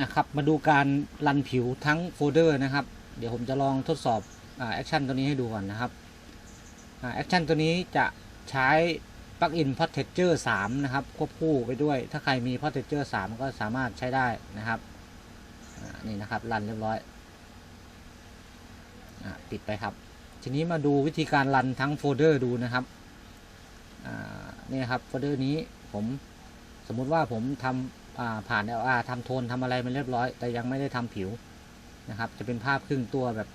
นะครับ มาดูการรันผิวทั้งโฟลเดอร์นะครับ เดี๋ยวผมจะลองทดสอบแอคชั่นตัวนี้ให้ดูก่อนนะครับแอคชั่นตัวนี้จะใช้ปลั๊กอินพอ t เท x t u r e 3นะครับ ควบคู่ไปด้วย ถ้าใครมีพอ t เท x t u r e 3ก็สามารถใช้ได้นะครับนี่นะครับรันเรียบร้อยอปิดไปครับ ทีนี้มาดูวิธีการรันทั้งโฟลเดอร์ดูนะครับนี่ครับโฟลเดอร์นี้ผมสมมุติว่าผมทำ ผ่าน LR ทำโทนทำอะไรมันเรียบร้อย แต่ยังไม่ได้ทำผิวนะครับ จะเป็นภาพครึ่งตัวแบบ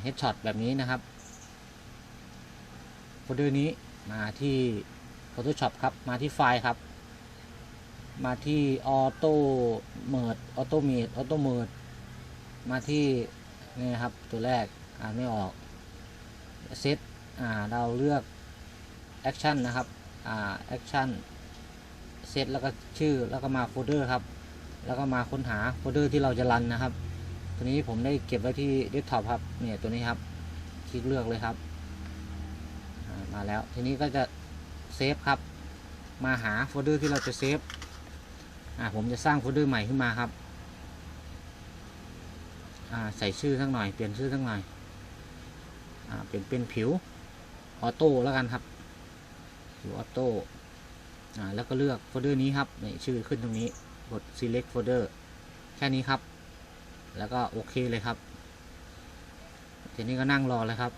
เฮดช็อตแบบนี้นะครับโฟลเดอร์นี้มาที่ Photoshop ครับ มาที่ไฟล์ครับ มาที่ Auto Merge Auto Merge Auto Merge มาที่นี่ครับตัวแรกอ่านไม่ออกเซตเราเลือก Action นนะครับแอ่า Action เซตแล้วก็ชื่อแล้วก็มาโฟลเดอร์ครับ แล้วก็มาค้นหาโฟลเดอร์ที่เราจะรันนะครับ ตัวนี้ผมได้เก็บไว้ที่เดสก์ท็อปครับเนี่ยตัวนี้ครับ คลิกเลือกเลยครับ มาแล้วทีนี้ก็จะเซฟครับ มาหาโฟลเดอร์ที่เราจะเซฟอ่าผมจะสร้างโฟลเดอร์ใหม่ขึ้นมาครับอ่าใส่ชื่อสักหน่อยเปลี่ยนชื่อสักหน่อยอ่าเปลี่ยนเป็นผิวออโต้แล้วกันครับผิวออโต้ แล้วก็เลือกโฟลเดอร์นี้ครับนี่ชื่อขึ้นตรงนี้กด select folder แค่นี้ครับ แล้วก็โอเคเลยครับ ทีนี้ก็นั่งรอเลยครับ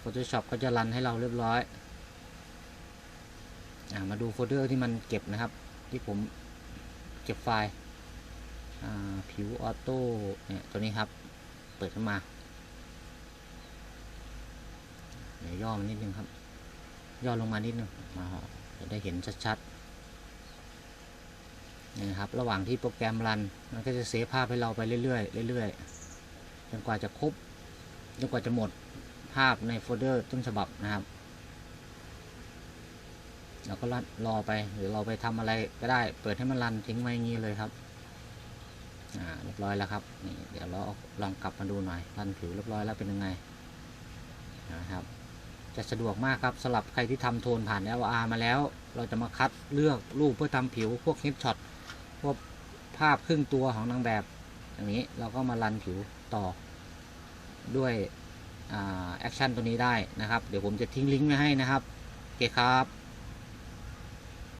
Photoshop ก็จะรันให้เราเรียบร้อยอมาดูโฟลเดอร์ที่มันเก็บนะครับ ที่ผมเก็บไฟล์ผิวออโต้เนี่ยตัวนี้ครับ เปิดขึ้นมา เดี๋ยวย่อมันนิดนึงครับ ย่อลงมานิดนึงมาจะได้เห็นชัดๆนี่ครับ ระหว่างที่โปรแกรมรัน มันก็จะเซฟภาพให้เราไปเรื่อยๆเรื่อยๆจนกว่าจะครบจนกว่าจะหมดภาพในโฟลเดอร์ต้นฉบับนะครับเราก็รันรอไปหรือเราไปทำอะไรก็ได้ เปิดให้มันรันทิ้งไว้อย่างนี้เลยครับอ่าเรียบร้อยแล้วครับนี่เดี๋ยวเราลองกลับมาดูหน่อยรันผิวเรียบร้อยแล้วเป็นยังไงนะครับ จะสะดวกมากครับสำหรับใครที่ทำโทนผ่าน LR มาแล้ว เราจะมาคัดเลือกรูปเพื่อทำผิวพวกเฮดช็อตพวกภาพครึ่งตัวของนางแบบอย่างนี้เราก็มารันผิวต่อด้วยแอคชั่นตัวนี้ได้นะครับ เดี๋ยวผมจะทิ้งลิงก์ไว้ให้นะครับ โอเคครับ